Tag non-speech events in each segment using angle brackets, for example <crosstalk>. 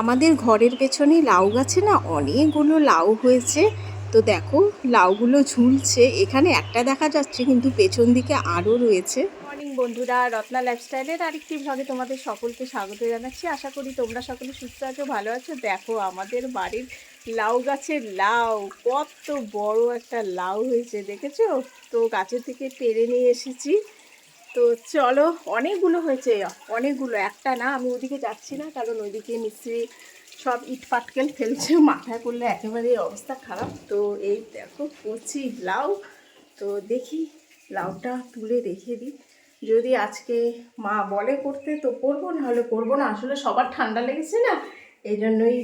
আমাদের ঘরের পেছনে লাউ গাছে না অনেকগুলো লাউ হয়েছে। তো দেখো, লাউগুলো ঝুলছে। এখানে একটা দেখা যাচ্ছে, কিন্তু পেছন দিকে আরও রয়েছে। মর্নিং বন্ধুরা। রত্না লাইফস্টাইলের আরেকটি ভ্লগে তোমাদের সকলকে স্বাগত জানাচ্ছি। আশা করি তোমরা সকলে সুস্থ আছো, ভালো আছো। দেখো, আমাদের বাড়ির লাউ গাছের লাউ, কত বড় একটা লাউ হয়েছে, দেখেছ? তো গাছের থেকে পেরে নিয়ে এসেছি। তো চলো, অনেকগুলো হয়েছে। অনেকগুলো, একটা না, আমি ওদিকে যাচ্ছি না, কারণ ওইদিকে মিস্ত্রি সব ইট পাটকেল ফেলছে, <laughs> মাথায় করলে একেবারে অবস্থা খারাপ। তো এই দেখো, কচি লাউ। তো দেখি, লাউটা তুলে রেখে দিই। যদি আজকে মা বলে করতে, তো করব না হলে করব না। আসলে সবার ঠান্ডা লেগেছে না, এই জন্যই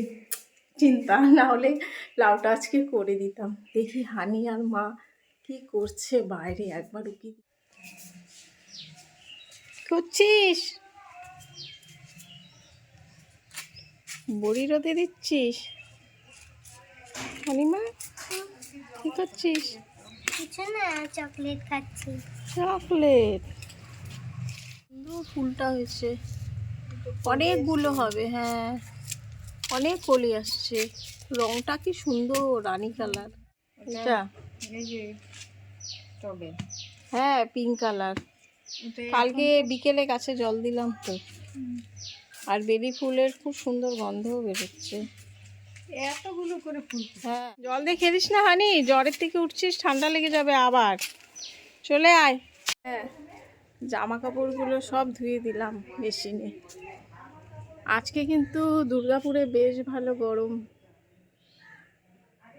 চিন্তা, না হলে লাউটা আজকে করে দিতাম। দেখি হানি আর মা কি করছে বাইরে, একবার উকি করছিস? বড়ি রোদে দিচ্ছিস? হানিমা কি করছিস? কিছু না চকলেট খাচ্ছি। চকলেট? সুন্দর ফুলটা হয়েছে। অনেকগুলো হবে হ্যাঁ। অনেক কলি আসছে। রংটা কি সুন্দর রানী কালার। টবে হ্যাঁ পিঙ্ক কালার। কালকে বিকেলে গাছে জল দিলাম তো। আর বেলি ফুলের খুব সুন্দর গন্ধও বেরোচ্ছে। এতগুলো করে ফুল হ্যাঁ জল দিয়ে খেলিস না হানি জ্বরের থেকে উঠছিস ঠান্ডা লেগে যাবে আবার। চলে আয়। হ্যাঁ জামা কাপড়গুলো সব ধুয়ে দিলাম মেশিনে। আজকে কিন্তু দুর্গাপুরে বেশ ভালো গরম।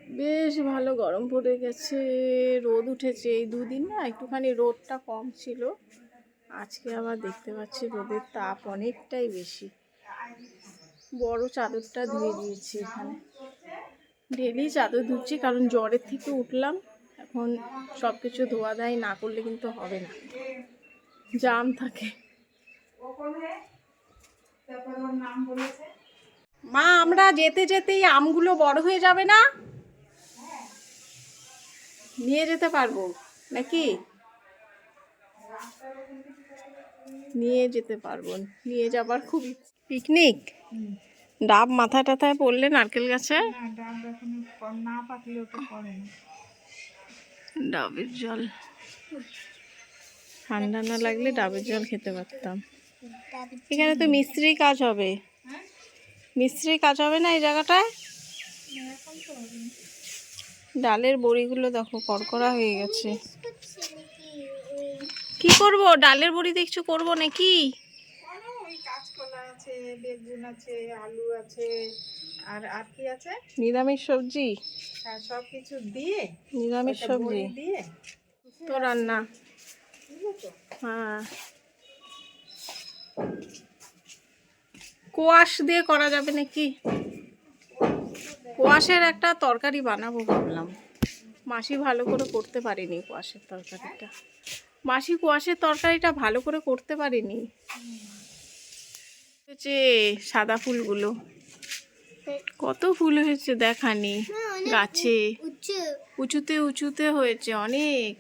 বেশ ভালো গরম পড়ে গেছে। রোদ উঠেছে এই দুদিন না, একটুখানি রোদটা কম ছিল। আজকে আবার দেখতে পাচ্ছি রোদের তাপ অনেকটাই বেশি। বড় চাদরটা ধুয়ে দিয়েছি এখানে। ডেলি চাদর ধুচ্ছি, কারণ জ্বরের থেকে উঠলাম। এখন সব কিছু ধোয়া দায় না করলে কিন্তু হবে না। জাম থাকে। মা, আমরা যেতে যেতেই আমগুলো বড় হয়ে যাবে না? নিয়ে যেতে পারব? নাকি? নিয়ে যেতে পারব। নিয়ে যাবার খুব পিকনিক ডাব মাথা টাথায় পড়লে নারকেল গাছে? ডাবের জল। ঠান্ডা না লাগলে ডাবের জল খেতে পারতাম। এখানে তো মিস্ত্রি কাজ হবে। মিস্ত্রি কাজ হবে না এই জায়গাটায়? ডালের বড়িগুলো দেখো কড়কড়া হয়ে গেছে। কি করব? ডালের বড়ি দেখছ করব নাকি? কাঁচকলা আছে বেগুন আছে আলু আছে আর আর কি আছে? নিরামিষ সবজি। হ্যাঁ সব কিছু দিয়ে নিরামিষ সবজি। দিয়ে তো রান্না। হ্যাঁ। কোয়াশ দিয়ে করা যাবে নাকি? কোয়াশের একটা তরকারি বানাবো ভাবলাম। মাসি ভালো করে করতে পারিনি কোয়াশের তরকারিটা। মাসি কোয়াশের তরকারিটা ভালো করে করতে পারিনি। হচ্ছে সাদা ফুলগুলো। কত ফুল হয়েছে দেখানি গাছে। উঁচুতে উঁচুতে হয়েছে অনেক?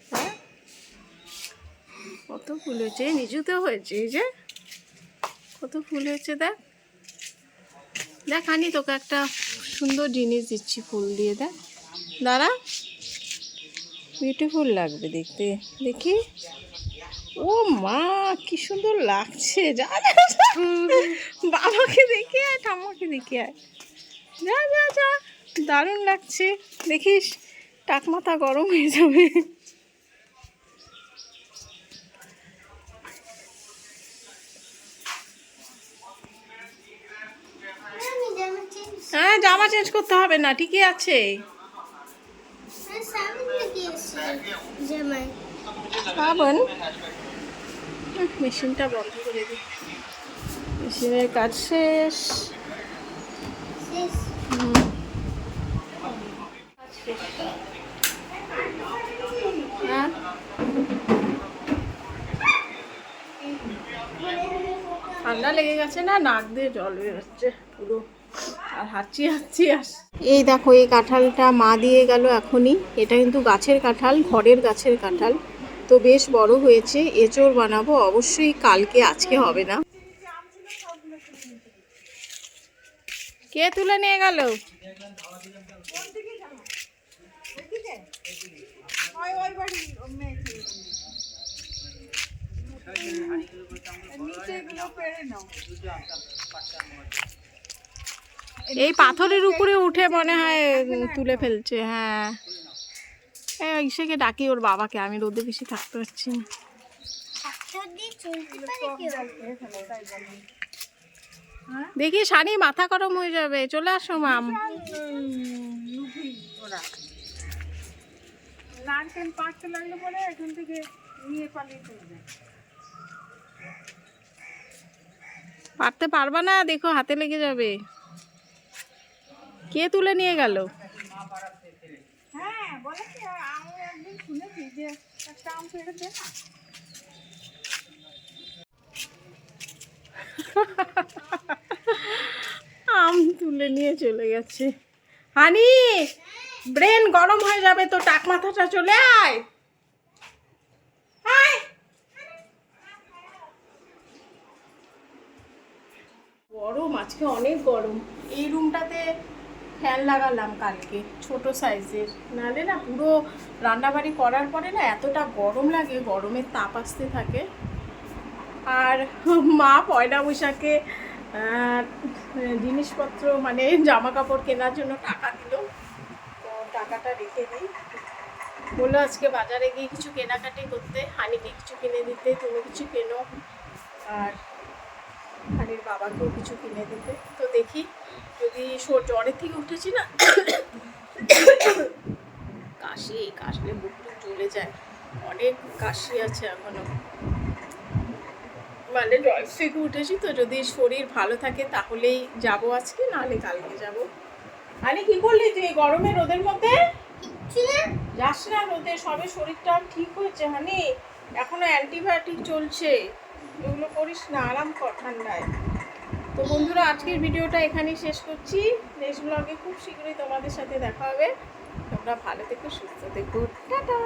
কত ফুল হয়েছে নিচুতে হয়েছে, এই যে। কত ফুল হয়েছে দেখ। দেখানি তোকে একটা সুন্দর জিনিস দিচ্ছি, ফুল দিয়ে দেখ। দাঁড়া। বিউটিফুল লাগবে দেখতে। দেখি। ও মা, কি সুন্দর লাগছে। যা। বাবাকে দেখে আয়, ঠাম্মাকে দেখে আয়। যা যা যা। দারুণ লাগছে। দেখিস টাক মাথা গরম হয়ে যাবে। জামা চেঞ্জ করতে হবে না ঠিকই আছে। হুম, মেশিনটা বন্ধ করে দিই। মেশিনের কাজ শেষ। হ্যাঁ? ঠান্ডা লেগে গেছে না? নাক দিয়ে জল বেরোচ্ছে পুরো। আর হাঁচি হাঁচি আস এই দেখো এই কাঁঠালটা মা দিয়ে গেল এখনই। এটা কিন্তু গাছের কাঁঠাল ঘরের গাছের কাঁঠাল। তো বেশ বড় হয়েছে এঁচড় বানাবো। অবশ্যই কালকে আজকে হবে না। কে তুলে নিয়ে গেল? নিচে এগুলো পেরে নাও। এই পাথরের উপরে উঠে মনে হয় তুলে ফেলছে হ্যাঁ। হ্যাঁ ডাকি ওর বাবাকে আমি রোদে বেশি থাকতে পারছি না। দেখি শানি মাথা গরম হয়ে যাবে চলে আসো মাম। নারকেল পাকতে লাগলে পরে এখান থেকে নিয়ে পালিয়ে চলে যায় পারতে পারবা না দেখো হাতে লেগে যাবে। কে তুলে নিয়ে গেল? হ্যাঁ আমি তুলে নিয়ে চলে গেছে। হানি ব্রেন গরম হয়ে যাবে তো টাক মাথাটা চলে আয়। আয়। গরম আজকে অনেক গরম। এই রুমটাতে ফ্যান লাগালাম কালকে, ছোট সাইজের। নাহলে না পুরো রান্নাবাড়ি করার পরে না এতটা গরম লাগে, গরমের তাপ আসতে থাকে। আর মা পয়লা বৈশাখে জিনিসপত্র মানে জামা কাপড় কেনার জন্য টাকা দিল। তো টাকাটা রেখে দিই। বলল আজকে বাজারে গিয়ে কিছু কেনাকাটি করতে, হানিকে কিছু কিনে দিতে, তুমি কিছু কেনো। আর হানির বাবাকেও কিছু কিনে দিতে। তো দেখি যদি সো- জ্বরের থেকে উঠেছি না? কাশি কাশলে বুক টুক জ্বলে যায়। অনেক কাশি আছে এখনও। মানে জ্বর থেকে উঠেছি তো যদি শরীর ভালো থাকে তাহলেই যাব আজকে নাহলে কালকে যাব। আরে কি করলি তুই গরমে রোদের মধ্যে? যাস না রোদে সবে শরীরটা ঠিক হয়েছে হানি। এখনও অ্যান্টিবায়োটিক চলছে। এগুলো করিস না, আরাম কর ঠান্ডায়। তো বন্ধুরা, আজকের ভিডিওটা এখানেই শেষ করছি। নেক্সট ব্লগে খুব শীঘ্রই তোমাদের সাথে দেখা হবে। তোমরা ভালো থেকো, সুস্থ থেকো। টাটা!